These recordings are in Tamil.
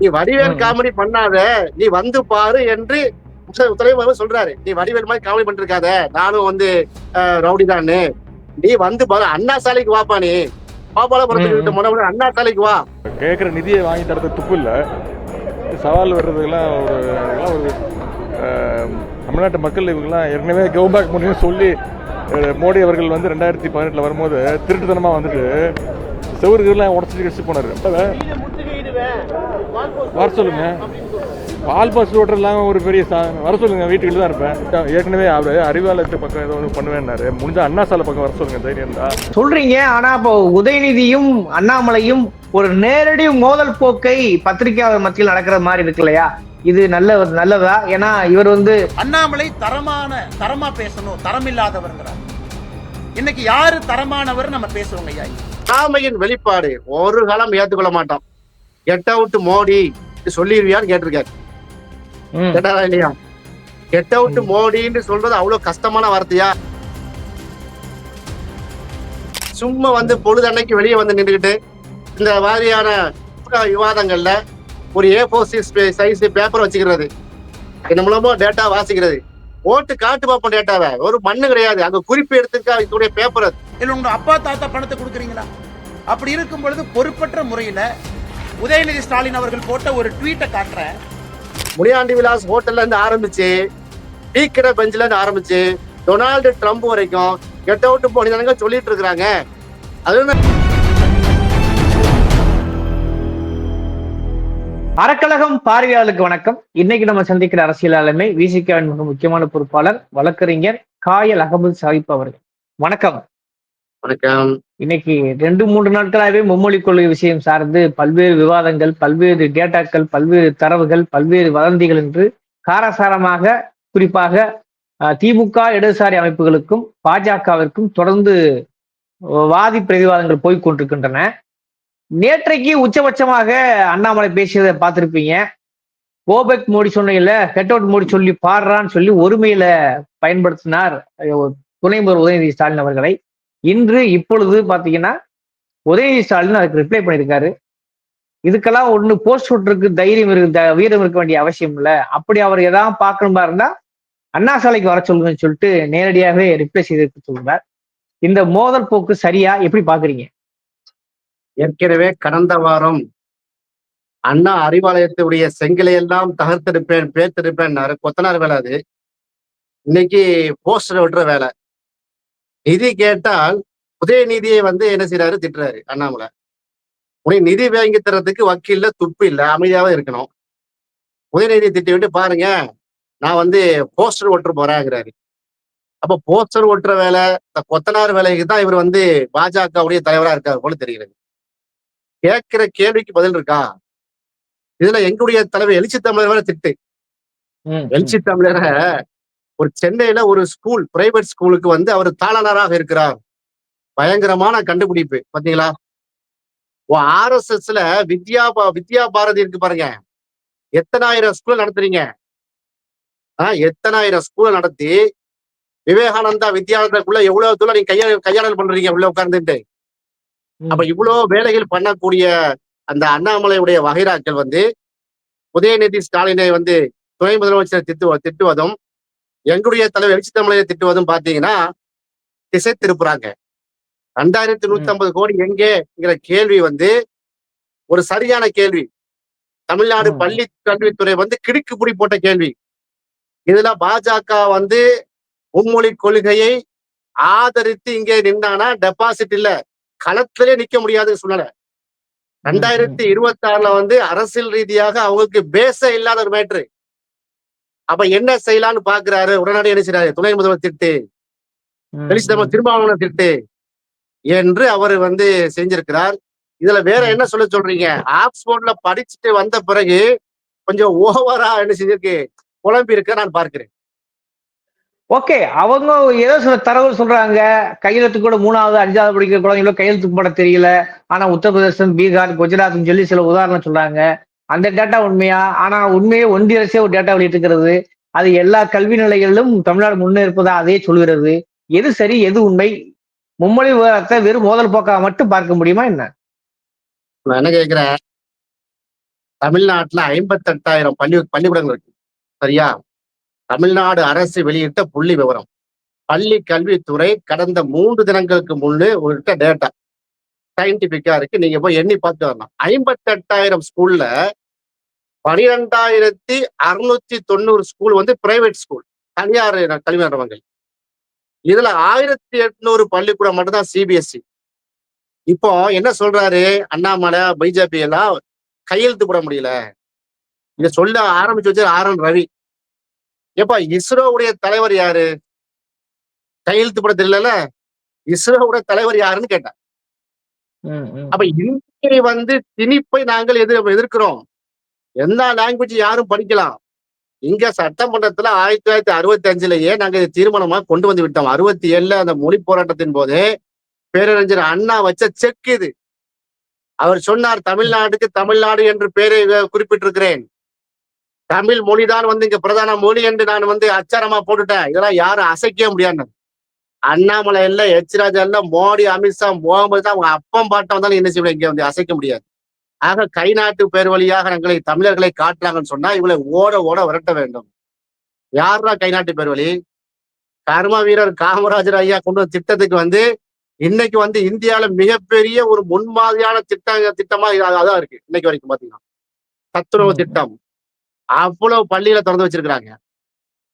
நீ வடிவேல். காமெடி பண்ணாத. நீ வந்து பாரு என்று துணைமுதல்வர் சொல்றாரு. நீ வடிவேல் மாதிரி காமெடி பண்ணிட்டு இருக்காத நானும் வந்து ரவுடி தானு நீ வந்து பாரு அண்ணா சாலைக்கு வாப்பா நீ. பாப்பாளபுரத்துக்கு ம், விட்டு முன்ன அண்ணா சாலைக்கு வா. கேட்குற நிதியை வாங்கி தரது துப்பு இல்லை. சவால் வர்றதுக்கெல்லாம் ஒரு தமிழ்நாட்டு மக்கள் இவங்கெல்லாம் ஏற்கனவே கோ பேக் முடியும் சொல்லி மோடி அவர்கள் வந்து ரெண்டாயிரத்தி பதினெட்டில் வரும்போது திருட்டுத்தனமாக வந்துட்டு செவருக்கெல்லாம் உடச்சி கடிச்சு போனார். அப்போ வர சொல்லுங்க. பால் பஸ் ஓட்டுறதுலாம் ஒரு பெரிய சாதனை வர சொல்லுங்க வீட்டுக்குள்ள தான் இருப்பேன். ஏற்கனவே அவர் அறிவாலயத்து பக்கம் ஏதோ ஒன்று பண்ணுவேன்னாரு. முடிஞ்சா அண்ணா சாலை பக்கம் வர சொல்லுங்க தைரியம் தான் சொல்றீங்க ஆனா இப்போ உதயநிதியும் அண்ணாமலையும் ஒரு நேரடி மோதல் போக்கை பத்திரிகையாளர் மத்தியில் நடக்கிற மாதிரி இருக்கு இல்லையா? இது நல்ல நல்லதா? ஏன்னா இவர் வந்து அண்ணாமலை தரமான தரமா பேசணும் தரம் இல்லாதவர்ங்கிறார். இன்னைக்கு யாரு தரமானவர் நம்ம பேசுவோங்க ஐயா? வெளிப்பாடு ஒரு காலம் ஏத்துக்கொள்ள மாட்டோம். கெட் அவுட் மோடி சொல்லிடுவியான்னு கேட்டிருக்காரு. கேட்டாரா இல்லையா? Get out. மோடின்னு சொல்றது அவ்வளவு கஷ்டமான வார்த்தையா? சும்மா வந்து பொழுதன்னைக்கு வெளியே வந்து நின்றுக்கிட்டு இந்த மாதிரியான விவாதங்கள்ல ஒரு A four six size paper வச்சுக்கிறது. இது மூலமா? டேட்டா வாசிக்கிறது. ஓட்டு காட்டு பார்ப்போம் டேட்டாவை ஒரு மண்ணு கிடையாது. அங்க குறிப்பு எடுத்துக்க பேப்பர் அது. இல்ல உங்க அப்பா தாத்தா பணத்தை கொடுக்குறீங்களா? அப்படி இருக்கும் பொழுது பொறுப்பற்ற முறையில உதயநிதி ஸ்டாலின் அவர்கள் போட்ட ஒரு ட்வீட்டை காட்டுறேன். முனியாண்டி விலாஸ் ஹோட்டல்ல இருந்து ஆரம்பிச்சு டீ கடை பெஞ்சில இருந்து ஆரம்பிச்சு டொனால்டு ட்ரம்ப் வரைக்கும் கெட் அவுட் போனீங்க சொல்லிட்டு இருக்கிறாங்க. அது அறக்கழகம் பார்வையாளருக்கு வணக்கம். இன்னைக்கு நம்ம சந்திக்கிற அரசியல் ஆளுமை விசிகாவின் மிக முக்கியமான பொறுப்பாளர் வழக்கறிஞர் காயல் அகமது சாஹிப் அவர்கள். வணக்கம். வணக்கம். இன்னைக்கு ரெண்டு மூன்று நாட்களாகவே மும்மொழி கொள்கை விஷயம் சார்ந்து பல்வேறு விவாதங்கள் பல்வேறு டேட்டாக்கள் பல்வேறு தரவுகள் பல்வேறு வதந்திகள் என்று காரசாரமாக குறிப்பாக திமுக இடதுசாரி அமைப்புகளுக்கும் பாஜகவிற்கும் தொடர்ந்து வாதி பிரதிவாதங்கள் போய்கொண்டிருக்கின்றன நேற்றைக்கு உச்சபட்சமாக அண்ணாமலை பேசியதை பார்த்திருப்பீங்க. கோபெக் மோடி சொன்னையில கெட் அவுட் மோடி சொல்லி பாடுறான்னு சொல்லி ஒருமையில பயன்படுத்தினார் துணை முதல்வர் உதயநிதி ஸ்டாலின் அவர்களை. இன்று இப்பொழுது பாத்தீங்கன்னா உதயநிதி ஸ்டாலின் அதுக்கு ரிப்ளை பண்ணியிருக்காரு. இதுக்கெல்லாம் ஒண்ணு போஸ்ட் ஷூட்டருக்கு தைரியம் இருக்கு த- வீரம் இருக்க வேண்டிய அவசியம் இல்ல. அப்படி அவர் எதாவது பார்க்கணுமா இருந்தா அண்ணா சாலைக்கு வர சொல்லுங்கன்னு சொல்லிட்டு நேரடியாகவே ரிப்ளை செய்திருக்க சொல்றார். இந்த மோதல் போக்கு சரியா எப்படி பாக்குறீங்க? ஏற்கனவே கடந்த வாரம் அண்ணா அறிவாலயத்துடைய செங்கலை எல்லாம் தகர்த்தெடுப்பேன் பேர்த்தெடுப்பேன் கொத்தனார் வேலை அது. இன்னைக்கு போஸ்டர் விடுற வேலை. நிதி கேட்டால் உதயநிதியை வந்து என்ன செய்யறாரு திட்டுறாரு அண்ணாமலை. உனக்கு நிதி வாங்கி தர்றதுக்கு வக்கீல்ல துப்பு இல்ல அமைதியாவே இருக்கணும். உதயநிதியை திட்டி விட்டு பாருங்க நான் வந்து போஸ்டர் ஒட்டுற போறேங்கிறாரு. அப்ப போஸ்டர் ஒட்டுற வேலை இந்த கொத்தனார் வேலைக்கு தான் இவர் வந்து பாஜகவுடைய தலைவரா இருக்காரு போல தெரிகிறது. கேட்கிற கேள்விக்கு பதில் இருக்கா? இதுல எங்களுடைய தலைவர் எழுச்சி தமிழர் வேற திட்டு. எழுச்சி தமிழரை ஒரு சென்னையில ஒரு ஸ்கூல் பிரைவேட் ஸ்கூலுக்கு வந்து அவர் தாளனராக இருக்கிறார். பயங்கரமான கண்டுபிடிப்பு பாத்தீங்களா? ஆர்எஸ்எஸ்ல வித்யா வித்யா பாரதி இருக்கு பாருங்க. எத்தனாயிரம் ஸ்கூல் நடத்துறீங்க? ஆஹ் எத்தனாயிரம் ஸ்கூல் நடத்தி விவேகானந்தா வித்யாலயத்துக்குள்ள எவ்வளவு தூரம் நீங்க கையா கையாடல் பண்றீங்க உள்ள உட்கார்ந்துட்டு. அப்ப இவ்வளவு வேலைகள் பண்ணக்கூடிய அந்த அண்ணாமலையுடைய வகைராக்கள் வந்து உதயநிதி ஸ்டாலினை வந்து துணை முதலமைச்சர் திட்டு திட்டுவதும் எங்களுடைய தலைவர் எழுச்சி தமிழரை திட்டுவதும் பாத்தீங்கன்னா திசை திருப்புறாங்க. ரெண்டாயிரத்தி நூத்தி ஐம்பது கோடி எங்கேங்கிற கேள்வி வந்து ஒரு சரியான கேள்வி. தமிழ்நாடு. பள்ளி கல்வித்துறை வந்து கிடுக்கு புடி போட்ட கேள்வி. இதுல பாஜக வந்து மும்மொழி கொள்கையை ஆதரித்து இங்கே நின்னானா டெபாசிட் இல்ல. களத்திலே நிக்க முடியாத சூழ்நிலை ரெண்டாயிரத்தி இருபத்தி ஆறுல வந்து அரசியல் ரீதியாக அவங்களுக்கு பேச இல்லாத ஒரு மேட்ரு அப்ப என்ன செய்யலாம்னு பாக்குறாரு? உடனடியாக என்ன செய்யறாரு துணை முதல்வர் திட்டு. ம், வெளிச்சு நம்ம திருமாவளவன் திட்டு என்று அவர் வந்து செஞ்சிருக்கிறார். இதுல வேற என்ன சொல்ல சொல்றீங்க? ஆக்ஸ்போர்ட்ல படிச்சுட்டு வந்த பிறகு கொஞ்சம் ஓவரா என்ன செஞ்சிருக்கு? குழம்பி இருக்க நான் பார்க்கிறேன். ஓகே அவங்க ஏதோ சில தரவு சொல்றாங்க. கையெழுத்து கூட மூணாவது அஞ்சாவது படிக்கிற குழந்தைங்களோ கையெழுத்து போட தெரியல. ஆனா உத்தரப்பிரதேசம் பீகார் குஜராத்னு சொல்லி சில உதாரணம் சொல்றாங்க. அந்த டேட்டா உண்மையா? ஆனா உண்மையே ஒன்றிய அரசே ஒரு டேட்டா வெளியிட்டிருக்கிறது. அது எல்லா கல்வி நிலைகளிலும் தமிழ்நாடு முன்னேற்பதா அதே சொல்கிறது எது சரி எது உண்மை? மும்மொழி விவகாரத்தை வெறும் மோதல் போக்காக மட்டும் பார்க்க முடியுமா என்ன? நான் என்ன கேட்கிறேன்? தமிழ்நாட்டுல ஐம்பத்தெட்டாயிரம் பள்ளி பள்ளிக்கூடங்கள் இருக்கு. சரியா? தமிழ்நாடு அரசு வெளியிட்ட புள்ளி விவரம். பள்ளி கல்வித்துறை கடந்த மூன்று தினங்களுக்கு முன்னு ஒரு டேட்டா சயின்டிபிக்கா இருக்கு. நீங்க போய் எண்ணி பார்த்து வரலாம். ஐம்பத்தெட்டாயிரம் ஸ்கூல்ல பனிரெண்டாயிரத்தி அறுநூத்தி தொண்ணூறு ஸ்கூல் வந்து பிரைவேட் ஸ்கூல் தனியார் கல்வி நிறுவனங்கள். இதுல ஆயிரத்தி எட்நூறு பள்ளிக்கூடம் மட்டும்தான் சிபிஎஸ்சி இப்போ என்ன சொல்றாரு அண்ணாமலை பிஜேபி எல்லாம்? கையெழுத்து போட முடியல. இத சொல்ல ஆரம்பிச்சு வச்சு ஆர் என் ரவி ஏப்பா இஸ்ரோவுடைய தலைவர் யாரு? கையெழுத்து போட தெரியல இஸ்ரோவுடைய தலைவர் யாருன்னு கேட்டேன். அப்ப இந்தியை வந்து திணிப்பை நாங்கள் எதிர் எதிர்க்கிறோம். எல்லா லாங்குவேஜ் யாரும் படிக்கலாம். இங்க சட்டமன்றத்துல ஆயிரத்தி தொள்ளாயிரத்தி அறுபத்தி அஞ்சுலயே நாங்க இதை தீர்மானமா கொண்டு வந்து விட்டோம். அறுபத்தி ஏழுல அந்த மொழி போராட்டத்தின் போது பேரறிஞர் அண்ணா வச்ச செக் இது. அவர் சொன்னார் தமிழ்நாட்டுக்கு தமிழ்நாடு என்று பெயரை குறிப்பிட்டிருக்கிறேன். தமிழ் மொழிதான் வந்து இங்க பிரதான மொழி என்று நான் வந்து அச்சாரமா போட்டுட்டேன். இதெல்லாம் யாரும் அசைக்க முடியாது அண்ணாமலை இல்ல எச். ராஜா இல்ல மோடி அமித்ஷா முகமது தான் அவங்க அப்பம் பாட்டம் வந்தாலும் என்ன செய்ய இங்க வந்து அசைக்க முடியாது. ஆக கை நாட்டு பேர் வழியாக எங்களை தமிழர்களை காட்டுறாங்கன்னு சொன்னா இவங்களை ஓட ஓட விரட்ட வேண்டும். யாரா கை நாட்டு பேர் வழி? கர்ம வீரர் காமராஜர் ஐயா கொண்டு வந்த திட்டத்துக்கு வந்து இன்னைக்கு வந்து இந்தியால மிகப்பெரிய ஒரு முன்மாதிரியான திட்ட திட்டமா அதான் இருக்கு. இன்னைக்கு வரைக்கும் பாத்தீங்கன்னா. சத்துணவு. திட்டம். அவ்வளவு பள்ளியில திறந்து வச்சிருக்கிறாங்க.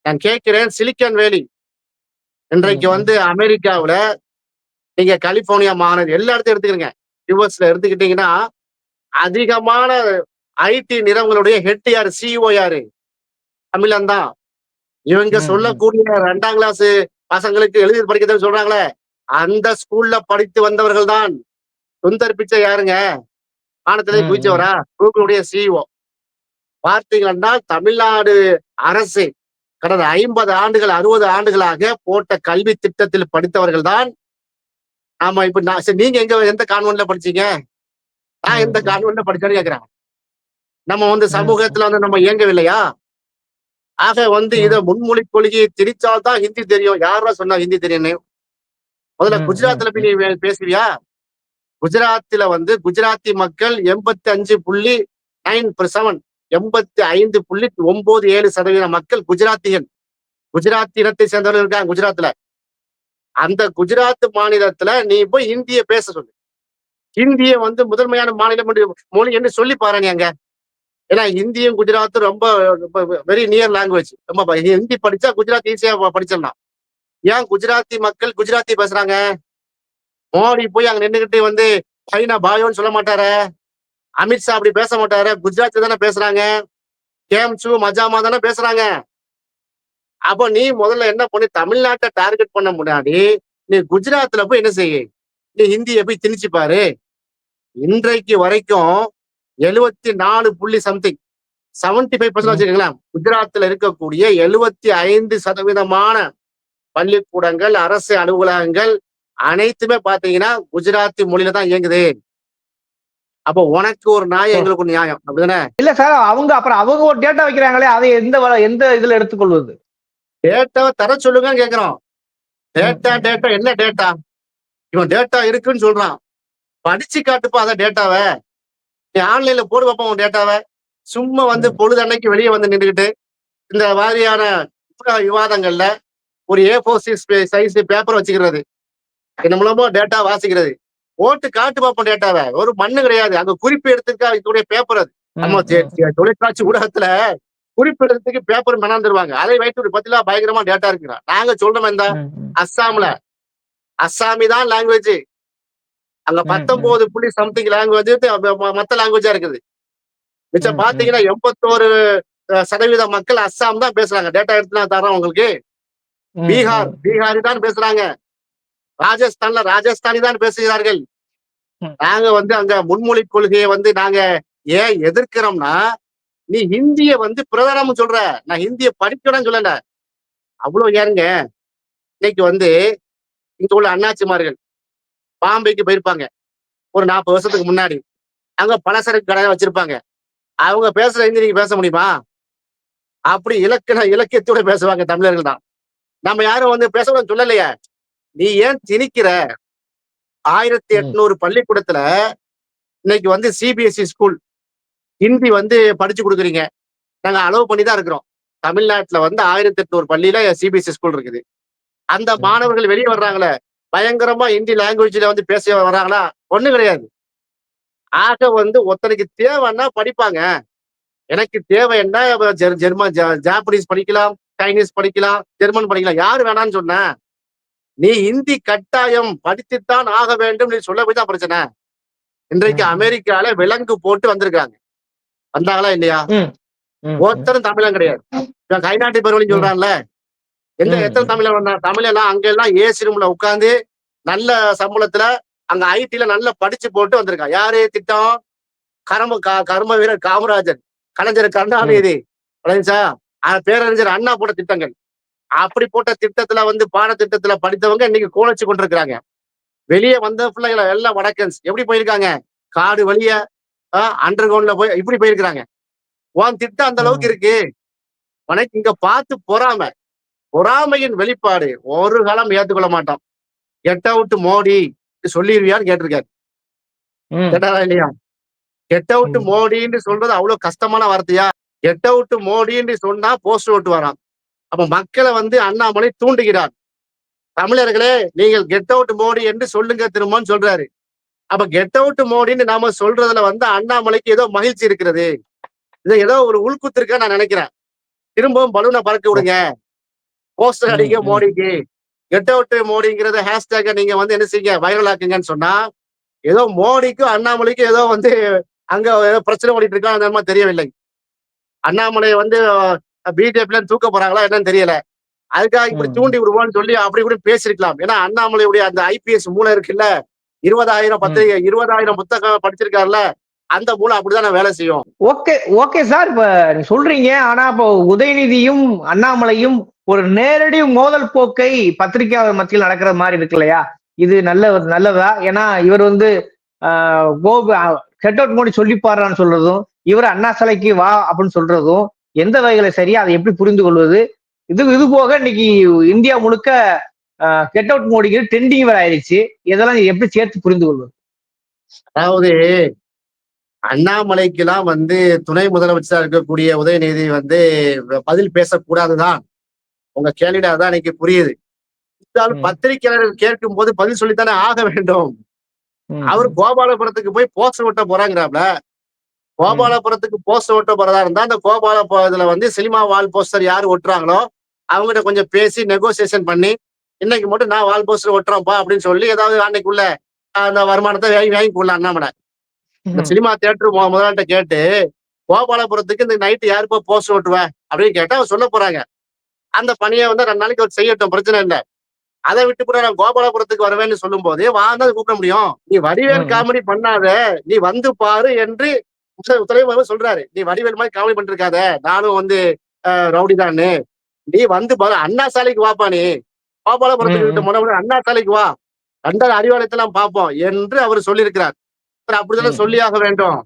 நான் கேட்கிறேன் சிலிக்கன் வேலி. இன்றைக்கு. வந்து அமெரிக்காவுல நீங்க கலிபோர்னியா மாநகர் எல்லா இடத்தையும் எடுத்துக்கிறீங்க. யூஎஸ்ல எடுத்துக்கிட்டீங்கன்னா அதிகமான ஐடி நிறுவனங்களுடைய ஹெட் யாரு? சிஇஓ யாரு? தமிழன் தான். இவங்க. சொல்லக்கூடிய ரெண்டாம் கிளாஸ் பசங்களுக்கு எழுதி படிக்கிறதுன்னு சொல்றாங்களே அந்த ஸ்கூல்ல படித்து வந்தவர்கள் தான். சுந்தர் பிச்சை யாருங்க? வானத்திலே குதிச்சவரா? கூகுளுடைய சிஇஓ பார்த்தீங்கன்னா தமிழ்நாடு அரசு கடந்த ஐம்பது ஆண்டுகள் அறுபது ஆண்டுகளாக போட்ட கல்வி திட்டத்தில் படித்தவர்கள் தான். ஆமா இப்ப நீங்க எங்க எந்த கான்வென்ட்ல படிச்சீங்க? நான் எந்த. கான்வென்ட்ல படிச்சேன்னு கேக்குறேன் நம்ம வந்து. சமூகத்துல வந்து நம்ம இயங்கவில்லையா? ஆக வந்து. இத முன்மொழி கொள்கையை திணிச்சால்தான் ஹிந்தி தெரியும். யாரா சொன்னா ஹிந்தி தெரியும்னு? முதல்ல குஜராத்ல போய் நீ பேசுவியா? குஜராத்ல வந்து குஜராத்தி மக்கள் எண்பத்தி அஞ்சு புள்ளி நைன் செவன் எண்பத்தி ஐந்து புள்ளி ஒன்பது ஏழு சதவீத மக்கள் குஜராத்திகள் குஜராத் இனத்தை சேர்ந்தவர்கள் இருக்காங்க குஜராத்ல அந்த குஜராத் மாநிலத்துல நீ போய் ஹிந்திய பேச சொல்லு. இந்திய வந்து முதன்மையான மாநிலம் என்று மொழி என்று சொல்லி பாருங்க அங்க. ஏன்னா இந்தியும் குஜராத்தும் ரொம்ப வெரி நியர் லாங்குவேஜ் ரொம்ப ஹிந்தி படிச்சா குஜராத் ஈஸியா படிச்சிடலாம். ஏன் குஜராத்தி மக்கள் குஜராத்தி பேசுறாங்க? மோடி போய் அங்க நின்றுகிட்டு வந்து பைனா பாயோன்னு சொல்ல மாட்டாரு. அமித்ஷா அப்படி பேச மாட்டாரு. குஜராத்தி தானே பேசுறாங்க. கேம்சு மஜாமா தானே பேசுறாங்க. அப்போ நீ முதல்ல என்ன பண்ணி? தமிழ்நாட்டை டார்கெட் பண்ண முன்னாடி நீ குஜராத்ல போய் என்ன செய்ய நீ ஹிந்தியை போய் திணிச்சு பாரு. இன்றைக்கு வரைக்கும் எழுவத்தி நாலு புள்ளி சம்திங் செவன்டி ஃபைவ் பர்சன்ட் வச்சுக்கோங்களேன் குஜராத்ல இருக்கக்கூடிய எழுவத்தி ஐந்து சதவீதமான பள்ளிக்கூடங்கள் அரசு அலுவலகங்கள் அனைத்துமே பாத்தீங்கன்னா குஜராத்தி மொழியில தான் இயங்குது. அப்போ உனக்கு ஒரு நியாயம் எங்களுக்கு ஒரு நியாயம். அப்படிதானே? இல்ல சார் அவங்க அப்புறம் அவங்க ஒரு டேட்டா வைக்கிறாங்களே அதை எந்த எந்த இதுல எடுத்துக்கொள்வது? டேட்டாவை தர சொல்லுங்கன்னு கேக்குறோம். டேட்டா டேட்டா என்ன டேட்டா இவன் டேட்டா இருக்குன்னு சொல்றான். படிச்சு காட்டுப்பா அந்த டேட்டாவை நீ ஆன்லைன்ல போடு வைப்போம் உன் டேட்டாவை சும்மா வந்து பொழுது அன்னைக்கு வெளியே வந்து நின்றுக்கிட்டு இந்த மாதிரியான விவாதங்கள்ல ஒரு A four six size paper வச்சுக்கிறது. இது மூலமா டேட்டா வாசிக்கிறது. ஓட்டு காட்டு பார்ப்போம் டேட்டாவை ஒரு மண்ணு கிடையாது. அங்க குறிப்பு எடுத்துக்கா இதோடைய பேப்பர் அது. நம்ம தொலைக்காட்சி ஊடகத்துல குறிப்பிடறதுக்கு பேப்பர் மெனாந்துருவாங்க. அதை வைத்து ஒரு பத்திலா பயங்கரமா டேட்டா இருக்கிறான். நாங்க சொல்றோம் இந்த. அஸ்ஸாம்ல. அஸ்ஸாமி தான் லாங்குவேஜ் அங்க பத்தொன்பது புள்ளி சம்திங் லாங்குவேஜ் மத்த லாங்குவேஜா இருக்குது. மிச்சம். பாத்தீங்கன்னா எண்பத்தோரு சதவீத மக்கள் அஸ்ஸாம் தான் பேசுறாங்க. டேட்டா எடுத்து நான் தரேன் உங்களுக்கு பீகார். பீகாரி தான் பேசுறாங்க. ராஜஸ்தான்ல ராஜஸ்தானி தான் பேசுகிறார்கள். நாங்க வந்து அங்க முன்மொழி கொள்கையை வந்து நாங்க ஏன் எதிர்க்கிறோம்னா நீ ஹிந்திய வந்து பிரதானம் சொல்ற. நான் ஹிந்திய படிக்கணும்னு சொல்லல. அவ்வளவு ஏறுங்க. இன்னைக்கு வந்து இங்க உள்ள அண்ணாச்சிமார்கள் பாம்பேக்கு போயிருப்பாங்க. ஒரு நாற்பது வருஷத்துக்கு முன்னாடி. அங்க பலசரக்கு கடை வச்சிருப்பாங்க. அவங்க பேசுற ஹிந்தி நீங்க பேச முடியுமா? அப்படி இலக்கண இலக்கியத்தோட பேசுவாங்க தமிழர்கள் தான். நம்ம யாரும் வந்து பேசணும்னு சொல்லலையே. நீ ஏன் திணிக்கிற? ஆயிரத்தி. எட்நூறு பள்ளிக்கூடத்துல இன்னைக்கு வந்து சிபிஎஸ்இ ஸ்கூல் ஹிந்தி வந்து படிச்சு கொடுக்குறீங்க. நாங்க அலோவ் பண்ணி தான் இருக்கிறோம். தமிழ்நாட்டுல வந்து ஆயிரத்தி எட்நூறு பள்ளியில சிபிஎஸ்சி ஸ்கூல் இருக்குது. அந்த மாணவர்கள் வெளியே வர்றாங்களே. பயங்கரமா ஹிந்தி லாங்குவேஜ்ல வந்து பேச வர்றாங்களா ஒண்ணும் கிடையாது. ஆக வந்து ஒருத்தனுக்கு தேவைன்னா படிப்பாங்க. எனக்கு தேவை என்ன? ஜெர்- ஜெர்மன் ஜாப்பனீஸ் படிக்கலாம் சைனீஸ் படிக்கலாம் ஜெர்மன் படிக்கலாம். யாரு வேணாம்னு சொன்ன? நீ ஹிந்தி கட்டாயம் படித்துத்தான் ஆக வேண்டும். நீ சொல்ல போய் தான் பிரச்சனை இன்றைக்கு. அமெரிக்கால விலங்கு போட்டு வந்திருக்காங்க. வந்தாங்களா இல்லையா? ஒருத்தரும் தமிழன் கிடையாது. கைநாட்டு பெருவழி சொல்றான்ல. எந்த எத்தனை ம். தமிழன் வந்தா தமிழெல்லாம் அங்க எல்லாம் ஏசி ரூம்ல உட்கார்ந்து நல்ல சம்பளத்துல அங்க ஐடில நல்லா படிச்சு போட்டு வந்திருக்கான் யாரு திட்டம்? கர்ம கா- கர்ம வீரர் காமராஜர். கலைஞர் கருணாநிதி. பழனிசா பேரறிஞர் அண்ணா போட்ட திட்டங்கள். அப்படி போட்ட திட்டத்துல வந்து பாடத்திட்டத்துல படித்தவங்க இன்னைக்கு கோலச்சு கொண்டிருக்கிறாங்க. வெளியே வந்த பிள்ளைகளை எல்லாம் வடக்கன்ஸ். எப்படி போயிருக்காங்க? காடு வழிய அண்டர் கிரவுண்ட்ல போய் இப்படி போயிருக்கிறாங்க. உன் திட்டம் அந்த அளவுக்கு இருக்கு. உனக்கு இங்க பார்த்து பொறாமை. பொறாமையின் வெளிப்பாடு ஒரு காலம் ஏத்துக்கொள்ள மாட்டோம் கெட் அவுட் மோடி. சொல்லிடுவியான்னு கேட்டிருக்காரு. கேட்டாரா இல்லையா? Get out. மோடின்னு சொல்றது அவ்வளவு கஷ்டமான வார்த்தையா? கெட் அவுட் மோடின்னு சொன்னா போஸ்ட் ஓட்டு வரான் அப்ப மக்களை வந்து அண்ணாமலை தூண்டுகிறார். தமிழர்களே நீங்கள் கெட் அவுட் மோடி என்று சொல்லுங்க திரும்பன்னு சொல்றாரு. அப்ப கெட் அவுட் மோடின்னு நாம சொல்றதுல வந்து அண்ணாமலைக்கு ஏதோ மகிழ்ச்சி இருக்கிறது. இது ஏதோ ஒரு உள்குத்து இருக்கா நான் நினைக்கிறேன். திரும்பவும் பலூனை பறக்க விடுங்க. போஸ்டர் அடிங்க. மோடிக்கு. கெட் அவுட் மோடிங்கிறத ஹேஷ்டேக நீங்க வந்து என்ன செய்யுங்க? வைரல் ஆக்குங்கன்னு சொன்னா ஏதோ மோடிக்கும் அண்ணாமலைக்கும் ஏதோ வந்து அங்க ஏதோ பிரச்சனை ஓடிட்டு இருக்கா அந்த தெரியவில்லை. அண்ணாமலை வந்து பிஜேபில தூக்க போறாங்களா என்னன்னு தெரியல. அதுக்காக இப்படி. தூண்டி விடுவோம்னு சொல்லி அப்படி கூட பேசிருக்கலாம் ஏன்னா அண்ணாமலையுடைய அந்த ஐபிஎஸ் மூளை இருக்குல்ல இருபதாயிரம் பத்திரிகை இருபதாயிரம் புத்தகம் படிச்சிருக்காருல்ல அந்த மூளை அப்படிதானே வேலை செய்யும். ஓகே ஓகே சார் இப்ப சொல்றீங்க ஆனா இப்போ உதயநிதியும் அண்ணாமலையும் ஒரு நேரடி மோதல் போக்கை பத்திரிகையாளர் மத்தியில் நடக்கிற மாதிரி இருக்கு இல்லையா? இது நல்ல நல்லதா? ஏன்னா இவர் வந்து கோபு செட் அவுட் மோடி சொல்லி பாடுறான்னு சொல்றதும் இவர் அண்ணா சிலைக்கு வா அப்படின்னு சொல்றதும் எந்த வகையில சரியா அதை எப்படி புரிந்து கொள்வது? இது இது போக இன்னைக்கு இந்தியா முழுக்க கெட் அவுட் மோடிக்கு ட்ரெண்டிங் வேற ஆயிடுச்சு. இதெல்லாம் எப்படி சேர்த்து புரிந்து கொள்வது? அதாவது அண்ணாமலைக்கெல்லாம் வந்து துணை முதலமைச்சரா இருக்கக்கூடிய உதயநிதி வந்து பதில் பேசக்கூடாதுதான். உங்க கேள்வியில அதான் எனக்கு புரியுது. இருந்தாலும். பத்திரிகையாளர்கள் கேட்கும் போது பதில் சொல்லித்தானே ஆக வேண்டும். அவர் கோபாலபுரத்துக்கு போய் போஸ்டர் ஒட்ட போறாங்கிறாப்ல. கோபாலபுரத்துக்கு போஸ்டர் ஒட்ட போறதா இருந்தா அந்த கோபால இதுல வந்து சினிமா வால் போஸ்டர் யாரு ஒட்டுறாங்களோ அவங்ககிட்ட கொஞ்சம் பேசி நெகோசியேஷன் பண்ணி இன்னைக்கு மட்டும் நான் வால் போஸ்டர் ஒட்டுறேன்ப்பா அப்படின்னு சொல்லி ஏதாவது அன்னைக்குள்ள அந்த வருமானத்தை வாங்கி வாங்கி கொள்ளலாம் அண்ணாமலை. இந்த. சினிமா தியேட்டர் முதலாளிட்ட கேட்டு கோபாலபுரத்துக்கு இந்த நைட்டு யாருப்பா போஸ்டர் ஓட்டுவ? அப்படின்னு கேட்டா அவங்க சொல்ல போறாங்க. அந்த பணியை வந்து ரெண்டு நாளைக்கு அவர் செய்யட்டும் பிரச்சனை இல்லை. அதை விட்டு கூட நான் கோபாலபுரத்துக்கு வருவேன்னு சொல்லும் போது வாங்க கூப்பிட முடியும். நீ வடிவேல். காமெடி பண்ணாத. நீ வந்து பாரு என்று துணைமுகம் சொல்றாரு. நீ வடிவேல் மாதிரி காமெடி பண்ணிருக்காத. நானும் வந்து ரவுடி தானு நீ வந்து பாரு அண்ணா சாலைக்கு வாப்பா நீ. கோபாலபுரத்துக்கு விட்டு ம். முன்ன அண்ணா சாலைக்கு வா. ரெண்டாவது அறிவாலயத்தெல்லாம் பார்ப்போம் என்று அவர் சொல்லியிருக்கிறார். அவர் அப்படித்தானே. சொல்லியாக வேண்டும்.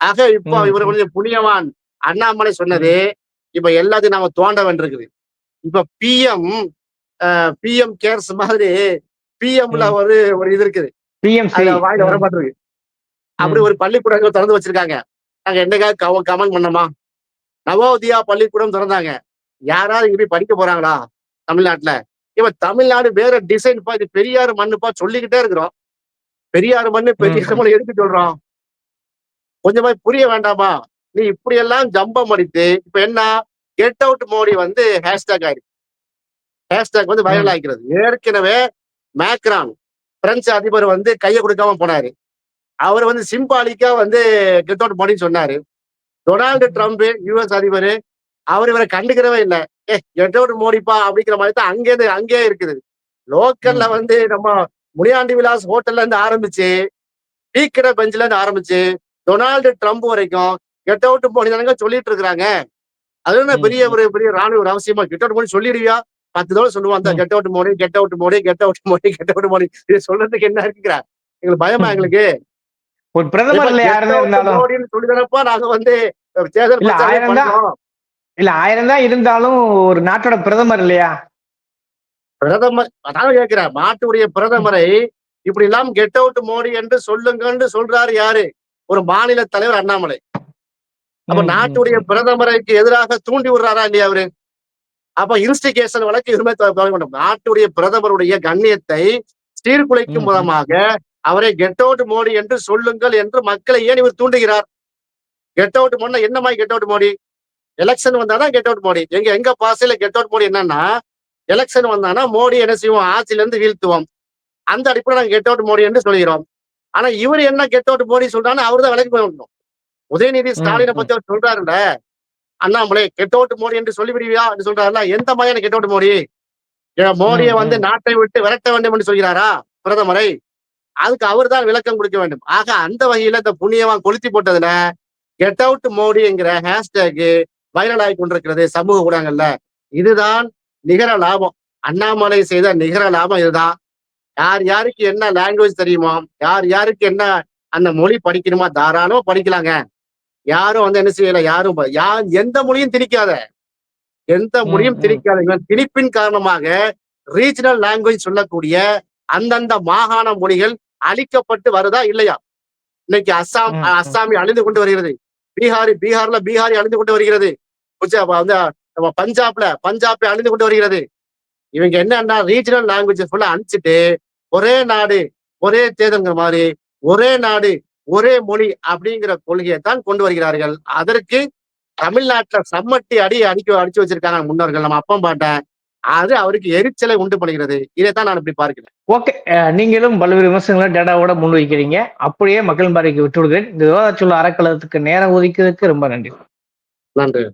ஆக இப்போ இவர். கொஞ்சம் புண்ணியவான் அண்ணாமலை சொன்னது இப்ப எல்லாத்தையும் நாம தோண்ட வேண்டியிருக்குது. இப்ப பிஎம் பிஎம் கேர்ஸ் மாதிரி பிஎம்ல. ஒரு ஒரு இது இருக்குது. அதுல வாயில வர மாட்டிருக்கு. அப்படி ஒரு பள்ளிக்கூடங்கள் திறந்து வச்சிருக்காங்க. நாங்க என்னைக்காவது கமெண்ட் பண்ணோமா? நவோதயா பள்ளிக்கூடம் திறந்தாங்க. யாராவது இங்க போய் படிக்க போறாங்களா? தமிழ்நாட்டுல. இப்ப தமிழ்நாடு வேற டிசைன் பா இது பெரியார் மண்ணுப்பா சொல்லிக்கிட்டே இருக்கிறோம். பெரியார் மண்ணு பெரியார் ம். மண்ணு எதுக்கு சொல்றோம் கொஞ்சமா புரிய வேண்டாமா? நீ இப்படி எல்லாம் ஜம்பம் அடித்து இப்ப என்ன? கெட் அவுட் மோடி வந்து ஹேஷ்டேக் ஆயிருக்கு ஹேஷ்டேக் வந்து வைரல் ஆகிறது ஏற்கனவே மேக்ரான் பிரெஞ்சு அதிபர் வந்து கையை கொடுக்காம போனாரு. அவர் வந்து சிம்பாலிக்கா வந்து கெட் அவுட் மோடின்னு சொன்னாரு. டொனால்டு ட்ரம்ப் யுஎஸ் அதிபர் அவர் இவரை கண்டுக்கிறவே இல்லை. ஏ கெட் அவுட் மோடிப்பா அப்படிங்கிற மாதிரி தான் அங்கே அங்கேயே இருக்குது. லோக்கல்ல. வந்து நம்ம முனியாண்டி விலாஸ் ஹோட்டல்ல இருந்து ஆரம்பிச்சு டீ கடை பெஞ்சில இருந்து ஆரம்பிச்சு டொனால்டு ட்ரம்ப் வரைக்கும் கெட் அவுட் மோடி தானங்க சொல்லிட்டு இருக்கிறாங்க. அது என்ன பெரிய. ஒரு பெரிய ராணுவ ஒரு அவசியமா கெட் அவுட் மோடி சொல்லிடுவியா? பத்து தடவை சொல்லுவான் அந்த. Get out Modi get out Modi get out Modi get out Modi இது சொல்றதுக்கு என்ன இருக்குங்கிற? எங்களுக்கு பயமா எங்களுக்கு? ஒரு யாருமே இருந்தாலும். மோடின்னு சொல்லிதானப்பா நாங்க வந்து தேர்தல் இல்ல, இல்ல ஆயிரம் தான் இருந்தாலும் ஒரு நாட்டோட பிரதமர் இல்லையா? பிரதமர் அதான் கேட்கிறேன் நாட்டுடைய பிரதமரை இப்படி எல்லாம் கெட் அவுட் மோடி என்று சொல்லுங்கன்னு சொல்றாரு யாரு? ஒரு மாநில தலைவர் அண்ணாமலை. அப்ப நாட்டுடைய. பிரதமருக்கு எதிராக தூண்டி விடுறாரா இல்லையா அவரு? அப்ப இன்ஸ்டிகேஷன் வழக்கு நாட்டுடைய பிரதமருடைய கண்ணியத்தை சீர்குலைக்கும் ம், ம். விதமாக அவரை கெட் அவுட் மோடி என்று சொல்லுங்கள் என்று மக்களை ஏன் இவர் தூண்டுகிறார்? கெட் அவுட் மோடி என்ன மாதிரி கெட் அவுட் மோடி எலெக்ஷன் வந்தாதான் கெட் அவுட் மோடி. எங்க எங்க பாசையில கெட் அவுட் மோடி என்னன்னா எலெக்ஷன் வந்தானா மோடி என்ன செய்வோம்? ஆட்சியில இருந்து வீழ்த்துவோம். அந்த அடிப்படையில் நாங்க கெட் அவுட் மோடி என்று சொல்கிறோம் ஆனா இவர் என்ன கெட் அவுட் மோடி சொல்றான்னு அவர் தான் விலகி போகணும் உதயநிதி ஸ்டாலினை. பத்தி அவர் சொல்றாருல்ல? அண்ணாமலை கெட் அவுட் மோடி என்று சொல்லிவிடுவியா? என்று சொல்றாருல எந்த மாதிரியான கெட் அவுட் மோடி? மோடியை வந்து. நாட்டை விட்டு விரட்ட வேண்டும் என்று சொல்கிறாரா? பிரதமரை? அதுக்கு அவர் தான் விளக்கம் கொடுக்க வேண்டும். ஆக அந்த வகையில இந்த புண்ணியவான் கொளுத்தி போட்டதுல கெட் அவுட் மோடி என்கிற ஹேஷ்டேக் வைரல் ஆகி கொண்டிருக்கிறது சமூக ஊடகங்கள்ல. இதுதான் நிகர லாபம். அண்ணாமலை செய்த நிகர லாபம் இதுதான். யார் யாருக்கு என்ன லாங்குவேஜ் தெரியுமோ யார் யாருக்கு என்ன அந்த மொழி படிக்கணுமா தாராளமா படிக்கலாங்க. யாரும் வந்து என்ன செய்யல யாரும் யார் எந்த மொழியும் திணிக்காத. எந்த மொழியும். திணிக்காத. இவன் திணிப்பின் காரணமாக ரீஜனல் லாங்குவேஜ் சொல்லக்கூடிய அந்தந்த மாகாண மொழிகள் அழிக்கப்பட்டு வருதா இல்லையா? இன்னைக்கு அஸ்ஸாம். அஸ்ஸாமி அழிந்து கொண்டு வருகிறது. பீகாரி பீகார்ல பீகாரி அழிந்து கொண்டு வருகிறது. வந்து நம்ம பஞ்சாப்ல பஞ்சாப் அழிந்து கொண்டு வருகிறது. இவங்க என்னன்னா ரீஜனல் லாங்குவேஜ் ஃபுல்லா அனுப்பிச்சிட்டு ஒரே நாடு ஒரே தேர்தல்ங்கிற மாதிரி ஒரே நாடு ஒரே மொழி அப்படிங்கிற கொள்கையை தான் கொண்டு வருகிறார்கள். அதற்கு தமிழ்நாட்டுல சம்மட்டி அடி அடிக்க அடிச்சு வச்சிருக்காங்க முன்னோர்கள். நம்ம அப்பம் பாட்டேன் அது அவருக்கு எரிச்சலை உண்டு பண்ணுகிறது. இதைத்தான் நான் இப்படி பார்க்கிறேன். ஓகே நீங்களும் பல்வேறு விமர்சனங்களை டேட்டாவோட முன்வைக்கிறீங்க. அப்படியே மக்கள் பாறைக்கு விட்டுவிடுகிறேன். இந்த விவாத சொல்ல அறக்கலத்துக்கு நேரம் ஒதுக்கியதுக்கு ரொம்ப நன்றி. நன்றி.